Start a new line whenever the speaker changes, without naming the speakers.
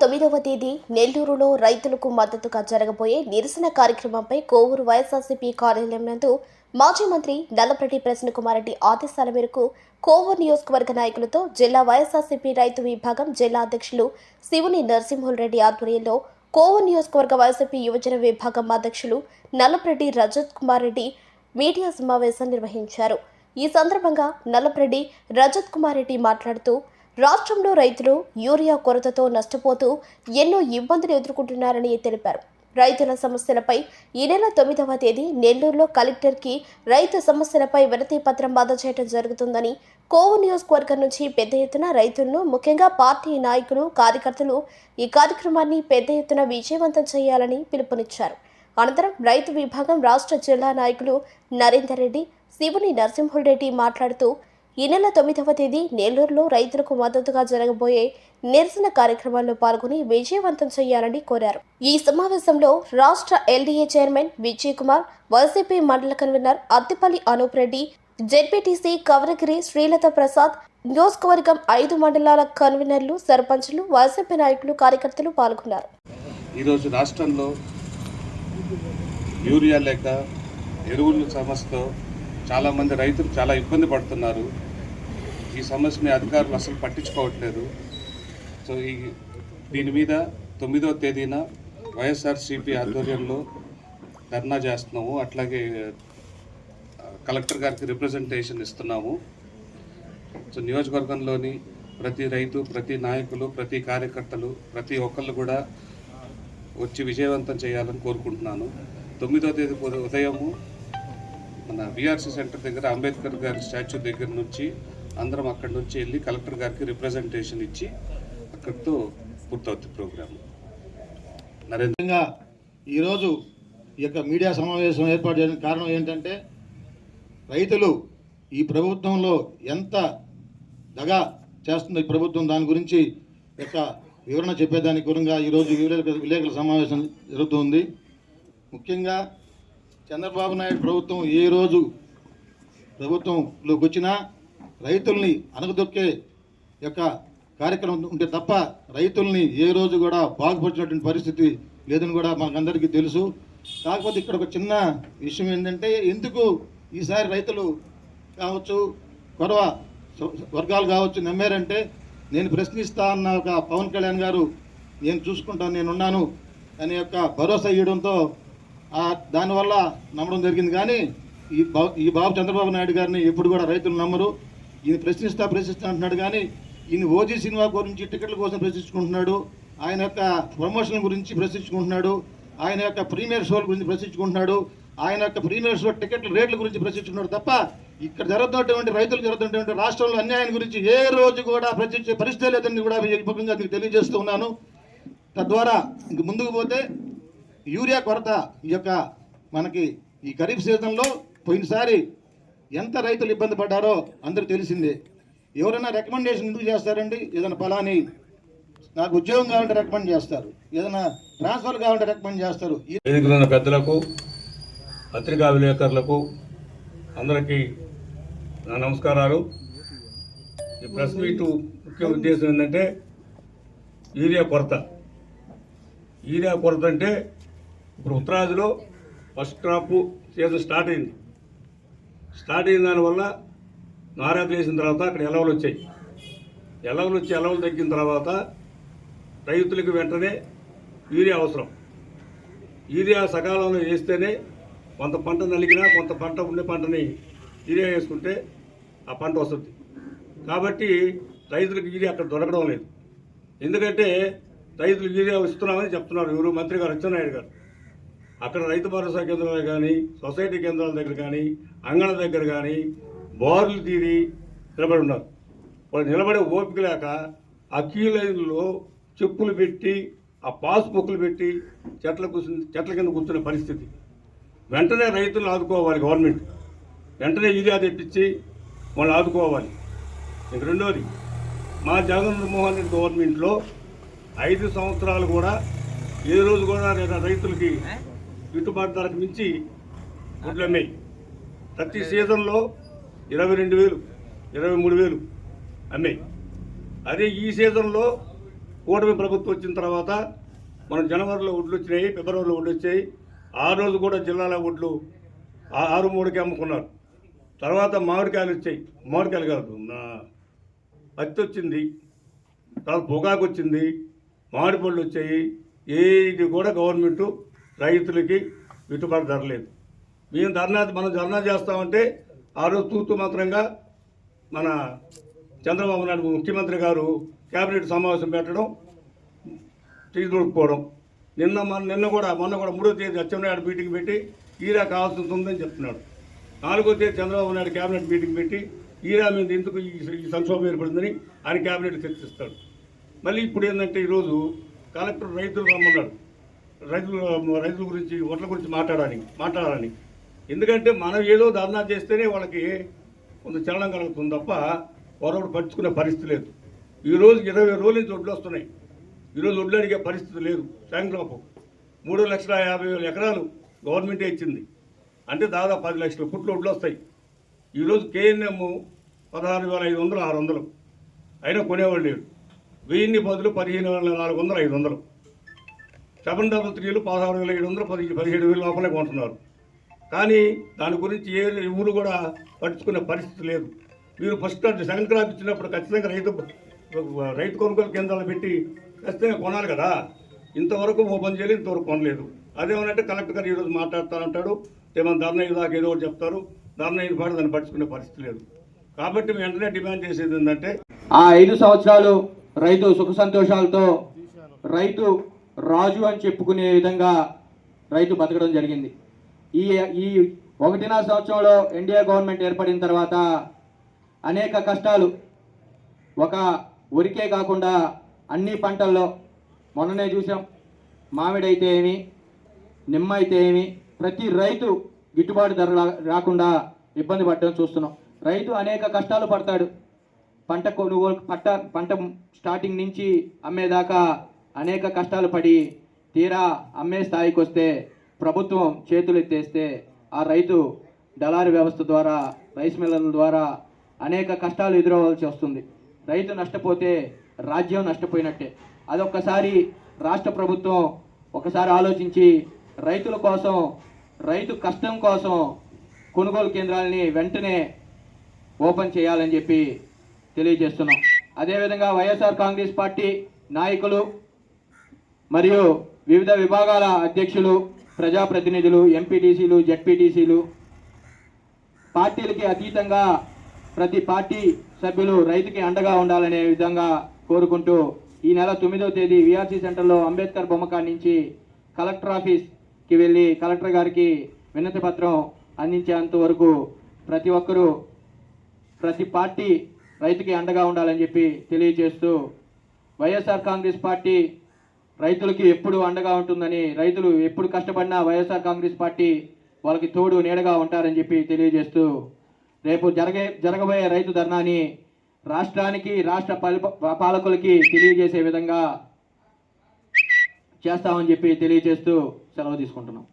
తొమ్మిదవ తేదీ నెల్లూరులో రైతులకు మద్దతుగా జరగబోయే నిరసన కార్యక్రమంపై కోవూరు వైఎస్ఆర్సీపీ కార్యాలయం నందు మాజీ మంత్రి నల్లపరెడ్డి ప్రసన్నకుమార్ రెడ్డి ఆదేశాల మేరకు కోవూరు నియోజకవర్గ నాయకులతో జిల్లా వైఎస్ఆర్సీపీ రైతు విభాగం జిల్లా అధ్యక్షులు శివుని నరసింహులరెడ్డి ఆధ్వర్యంలో కోవూరు నియోజకవర్గ వైఎస్ఆర్పీ యువజన విభాగం అధ్యక్షులు నల్లపరెడ్డి రజత్ కుమార్ రెడ్డి మీడియా సమావేశం నిర్వహించారు. ఈ సందర్భంగా నల్లపరెడ్డి రజత్ కుమార్ రెడ్డి మాట్లాడుతూ రాష్ట్రంలో రైతులు యూరియా కొరతతో నష్టపోతూ ఎన్నో ఇబ్బందులు ఎదుర్కొంటున్నారని తెలిపారు. రైతుల సమస్యలపై ఈ నెల తొమ్మిదవ తేదీ నెల్లూరులో కలెక్టర్కి రైతు సమస్యలపై వినతి పత్రం అందజేయడం జరుగుతుందని కోవు నియోజకవర్గం నుంచి పెద్ద ఎత్తున రైతులను ముఖ్యంగా పార్టీ నాయకులు కార్యకర్తలు ఈ కార్యక్రమాన్ని పెద్ద ఎత్తున విజయవంతం చేయాలని పిలుపునిచ్చారు. అనంతరం రైతు విభాగం రాష్ట్ర జిల్లా నాయకులు నరేందర్ రెడ్డి శివుని నరసింహుల్ రెడ్డి మాట్లాడుతూ ఈ నెల తొమ్మిదవ తేదీ నెల్లూరులో రైతులకు మద్దతుగా జరగబోయే నిరసన కార్యక్రమాల్లో పాల్గొని విజయవంతం చేయాలని కోరారు. ఈ సమావేశంలో రాష్ట్ర LDA chairman Vijay Kumar YCP మండల కన్వీనర్ అత్తిపల్లి అనూప్ రెడ్డి జెడ్పీటీసీ కవరగిరి శ్రీలత ప్రసాద్ నియోజకవర్గం ఐదు మండలాల కన్వీనర్లు సర్పంచులు వైసీపీ నాయకులు కార్యకర్తలు పాల్గొన్నారు.
ఈరోజు రాష్ట్రంలో యూరియా లేక ఎరువుల సమస్యతో చాలామంది రైతులు చాలా ఇబ్బంది పడుతున్నారు. ఈ సమస్యని అధికారులు అసలు పట్టించుకోవట్లేదు. సో ఈ దీని మీద తొమ్మిదవ తేదీన వైఎస్ఆర్సిపి ఆధ్వర్యంలో ధర్నా చేస్తున్నాము. అట్లాగే కలెక్టర్ గారికి రిప్రజెంటేషన్ ఇస్తున్నాము. సో నియోజకవర్గంలోని ప్రతి రైతు ప్రతి నాయకులు ప్రతి కార్యకర్తలు ప్రతి ఒక్కళ్ళు కూడా వచ్చి విజయవంతం చేయాలని కోరుకుంటున్నాను. తొమ్మిదో తేదీ ఉదయము మన విఆర్సీ సెంటర్ దగ్గర అంబేద్కర్ గారి స్టాచ్యూ దగ్గర నుంచి అందరం అక్కడి నుంచి వెళ్ళి కలెక్టర్ గారికి రిప్రజెంటేషన్ ఇచ్చి అక్కడితో పూర్తవుతుంది ప్రోగ్రామ్.
నరేంద్రంగా ఈరోజు ఈ యొక్క మీడియా సమావేశం ఏర్పాటు చేయడానికి కారణం ఏంటంటే రైతులు ఈ ప్రభుత్వంలో ఎంత దగా చేస్తుంది ప్రభుత్వం దాని గురించి యొక్క వివరణ చెప్పేదానికి గురంగా ఈరోజు విలేకరుల సమావేశం జరుగుతుంది ముఖ్యంగా చంద్రబాబు నాయుడు ప్రభుత్వం ఏ రోజు ప్రభుత్వంలోకి వచ్చినా రైతుల్ని అనగదొక్కే యొక్క కార్యక్రమం ఉంటే తప్ప రైతుల్ని ఏ రోజు కూడా బాగుపరిచినటువంటి పరిస్థితి లేదని కూడా మనకందరికీ తెలుసు. కాకపోతే ఇక్కడ ఒక చిన్న విషయం ఏంటంటే ఎందుకు ఈసారి రైతులు కావచ్చు కొరవ వర్గాలు కావచ్చు నమ్మారంటే నేను ప్రశ్నిస్తా అన్న ఒక పవన్ కళ్యాణ్ గారు నేను చూసుకుంటాను నేను ఉన్నాను అనే యొక్క భరోసా ఇవ్వడంతో దానివల్ల నమ్మడం జరిగింది. కానీ ఈ బాబు ఈ బాబు చంద్రబాబు నాయుడు గారిని ఎప్పుడు కూడా రైతులు నమ్మరు. ఈయన ప్రశ్నిస్తా ప్రశ్నిస్తా అంటున్నాడు. కానీ ఈయన ఓజీ సినిమా గురించి టికెట్ల కోసం ప్రశ్నించుకుంటున్నాడు. ఆయన యొక్క ప్రమోషన్ గురించి ప్రశ్నించుకుంటున్నాడు. ఆయన యొక్క ప్రీమియర్ షోల గురించి ప్రశ్నించుకుంటున్నాడు. ఆయన యొక్క ప్రీమియర్ షో టికెట్ల రేట్ల గురించి ప్రశ్నించుకున్నాడు తప్ప ఇక్కడ జరుగుతున్నటువంటి రైతులు జరుగుతున్నటువంటి రాష్ట్రంలో అన్యాయం గురించి ఏ రోజు కూడా ప్రశ్నించే పరిస్థితి లేదని కూడా మీకు తెలియజేస్తూ ఉన్నాను. తద్వారా ఇంక ముందుకు పోతే యూరియా కొరత ఈ యొక్క మనకి ఈ ఖరీఫ్ సీజన్లో పోయినసారి ఎంత రైతులు ఇబ్బంది పడ్డారో అందరూ తెలిసిందే. ఎవరైనా రికమెండేషన్ ఎందుకు చేస్తారండి? ఏదైనా ఫలాని నాకు ఉద్యోగం కావాలంటే రికమెండ్ చేస్తారు. ఏదైనా ట్రాన్స్ఫర్ కావాలంటే రికమెండ్ చేస్తారు.
పెద్దలకు పత్రికా విలేకరులకు అందరికీ నా నమస్కారాలు. ఈ ప్రెస్ మీటు ముఖ్య ఉద్దేశం ఏంటంటే యూరియా కొరత. యూరియా కొరత అంటే ఇప్పుడు ఉత్తరాదిలో ఫస్ట్ క్రాప్ సీజన్ స్టార్ట్ అయింది. స్టార్ట్ అయిన దానివల్ల నారాలు వేసిన తర్వాత అక్కడ ఎలవలు వచ్చాయి. ఎలవలు వచ్చి ఎలవలు తగ్గిన తర్వాత రైతులకు వెంటనే యూరియా అవసరం. యూరియా సకాలంలో వేస్తేనే కొంత పంట నలిగినా కొంత పంట ఉండే పంటని యూరియా వేసుకుంటే ఆ పంట వస్తుంది. కాబట్టి రైతులకు యూరియా అక్కడ దొరకడం లేదు. ఎందుకంటే రైతులు యూరియా ఇస్తున్నామని చెప్తున్నారు. ఎవరు మంత్రి గారు అచ్చెన్నాయుడు గారు. అక్కడ రైతు భరోసా కేంద్రాలు కానీ సొసైటీ కేంద్రాల దగ్గర కానీ అంగళ దగ్గర కానీ బోర్లు తీరి నిలబడి ఉన్నారు. వాళ్ళు నిలబడే ఓపిక లేక ఆ క్యూ లైన్లో చెప్పులు పెట్టి ఆ పాస్ బుక్లు పెట్టి చెట్ల కూర్చుని చెట్ల కింద కూర్చునే పరిస్థితి. వెంటనే రైతులను ఆదుకోవాలి గవర్నమెంట్. వెంటనే యూరియా తెప్పించి వాళ్ళు ఆదుకోవాలి. ఇంక రెండోది మా జగన్మోహన్ రెడ్డి గవర్నమెంట్లో ఐదు సంవత్సరాలు కూడా ఏ రోజు కూడా లేదా రైతులకి గిట్టుబాటు ధరకు మించి గుడ్లు అమ్మాయి ప్రతి సీజన్లో ఇరవై రెండు వేలు ఇరవై మూడు వేలు అమ్మాయి అదే ఈ సీజన్లో కూటమి ప్రభుత్వం వచ్చిన తర్వాత మనం జనవరిలో ఒడ్లు వచ్చినాయి ఫిబ్రవరిలో ఒడ్లు వచ్చాయి. ఆ రోజు కూడా జిల్లాల ఒడ్లు ఆరు మూడుకి అమ్ముకున్నారు. తర్వాత మామిడికాయలు వచ్చాయి. మామిడికాయలు కాదు పత్తి వచ్చింది తర్వాత పొగాకు వచ్చింది మామిడి పళ్ళు వచ్చాయి. ఏది కూడా గవర్నమెంట్ రైతులకి గిట్టుబాటు ధర లేదు. మేము ధర్నా మనం ధర్నా చేస్తామంటే ఆ రోజు తూతు మాత్రంగా మన చంద్రబాబు నాయుడు ముఖ్యమంత్రి గారు కేబినెట్ సమావేశం పెట్టడం తీసుకుపోవడం. నిన్న మన నిన్న కూడా మొన్న కూడా మూడో తేదీ అచ్చెన్నాయుడు మీటింగ్ పెట్టి ఈరా కావాల్సింది ఉందని చెప్తున్నాడు. నాలుగో తేదీ చంద్రబాబు నాయుడు కేబినెట్ మీటింగ్ పెట్టి ఈరా మీద ఎందుకు ఈ ఈ సంక్షోభం ఏర్పడిందని ఆయన కేబినెట్ చర్చిస్తాడు. మళ్ళీ ఇప్పుడు ఏంటంటే ఈరోజు కలెక్టర్ రైతులు రమ్మన్నాడు రైతులు రైతుల గురించి ఓట్ల గురించి మాట్లాడాలని మాట్లాడాలని ఎందుకంటే మనం ఏదో ధర్నా చేస్తేనే వాళ్ళకి కొంత చలనం కలుగుతుంది తప్ప వారొకటి పట్టించుకునే పరిస్థితి లేదు. ఈరోజు ఇరవై రోజుల నుంచి ఒడ్లు వస్తున్నాయి. ఈరోజు ఒడ్లు అడిగే పరిస్థితి లేదు. శాంక్రాపు మూడు లక్షల యాభై వేల ఎకరాలు గవర్నమెంటే ఇచ్చింది. అంటే దాదాపు పది లక్షల పుట్లు ఒడ్లు వస్తాయి. ఈరోజు కేఎన్ఎం పదహారు వేల ఐదు వందలు ఆరు వందలు. అయినా కొనేవాళ్ళు లేరు. వెయ్యిన్ని బదులు పదిహేను వేల నాలుగు వందలు ఐదు వందలు. సెవెన్ డబల్ త్రీలు పదహారు వేల ఏడు వందలు పది పదిహేడు వేల లోపలే కొంటున్నారు. కానీ దాని గురించి ఏ ఊరు కూడా పట్టించుకునే పరిస్థితి లేదు. మీరు ఫస్ట్ సెకండ్ క్రాప్ ఇచ్చినప్పుడు ఖచ్చితంగా రైతు రైతు కొనుగోలు కేంద్రాలు పెట్టి ఖచ్చితంగా కొనాలి కదా. ఇంతవరకు ఓపెన్ చేయలేదు ఇంతవరకు కొనలేదు. అదేమనంటే కలెక్టర్ గారు ఈరోజు మాట్లాడతానంటాడు. ఏమైనా ధర్నయ్య దాకా ఏదో ఒకటి చెప్తారు. ధర్నయ్య పాటు దాన్ని పట్టించుకునే పరిస్థితి లేదు. కాబట్టి మేము వెంటనే డిమాండ్ చేసేది ఏంటంటే
ఆ ఐదు సంవత్సరాలు రైతు సుఖ సంతోషాలతో రైతు రాజు అని చెప్పుకునే విధంగా రైతు బతకడం జరిగింది. ఈ ఈ ఒకటిన్నర సంవత్సరంలో ఎన్డీఏ గవర్నమెంట్ ఏర్పడిన తర్వాత అనేక కష్టాలు ఒక వరికే కాకుండా అన్ని పంటల్లో మొన్ననే చూసాం. మామిడి అయితే ఏమి నిమ్మ అయితే ఏమి ప్రతి రైతు గిట్టుబాటు ధర రాకుండా ఇబ్బంది పడడం చూస్తున్నాం. రైతు అనేక కష్టాలు పడతాడు. పంట కొనుగోలు పంట పంట స్టార్టింగ్ నుంచి అమ్మేదాకా అనేక కష్టాలు పడి తీరా అమ్మే స్థాయికి వస్తే ప్రభుత్వం చేతులు ఎత్తేస్తే ఆ రైతు దళారు వ్యవస్థ ద్వారా రైస్ మిల్లర్ల ద్వారా అనేక కష్టాలు ఎదురవ్వాల్సి వస్తుంది. రైతు నష్టపోతే రాజ్యం నష్టపోయినట్టే. అదొక్కసారి రాష్ట్ర ప్రభుత్వం ఒకసారి ఆలోచించి రైతుల కోసం రైతు కష్టం కోసం కొనుగోలు కేంద్రాలని వెంటనే ఓపెన్ చేయాలని చెప్పి తెలియజేస్తున్నాం. అదేవిధంగా వైఎస్ఆర్ కాంగ్రెస్ పార్టీ నాయకులు మరియు వివిధ విభాగాల అధ్యక్షులు ప్రజాప్రతినిధులు ఎంపీటీసీలు జెడ్పీటీసీలు పార్టీలకి అతీతంగా ప్రతి పార్టీ సభ్యులు రైతుకి అండగా ఉండాలనే విధంగా కోరుకుంటూ ఈ నెల తొమ్మిదవ తేదీ విఆర్సీ సెంటర్లో అంబేద్కర్ బొమ్మకాడ నుంచి కలెక్టర్ ఆఫీస్కి వెళ్ళి కలెక్టర్ గారికి వినతి పత్రం అందించేంత వరకు ప్రతి ఒక్కరూ ప్రతి పార్టీ రైతుకి అండగా ఉండాలని చెప్పి తెలియజేస్తూ వైఎస్ఆర్ కాంగ్రెస్ పార్టీ రైతులకి ఎప్పుడు అండగా ఉంటుందని రైతులు ఎప్పుడు కష్టపడినా వైఎస్ఆర్ కాంగ్రెస్ పార్టీ వాళ్ళకి తోడు నీడగా ఉంటారని చెప్పి తెలియజేస్తూ రేపు జరగే జరగబోయే రైతు ధర్నాని రాష్ట్రానికి రాష్ట్ర పాలకులకి తెలియజేసే విధంగా చేస్తామని చెప్పి తెలియజేస్తూ సెలవు తీసుకుంటున్నాం.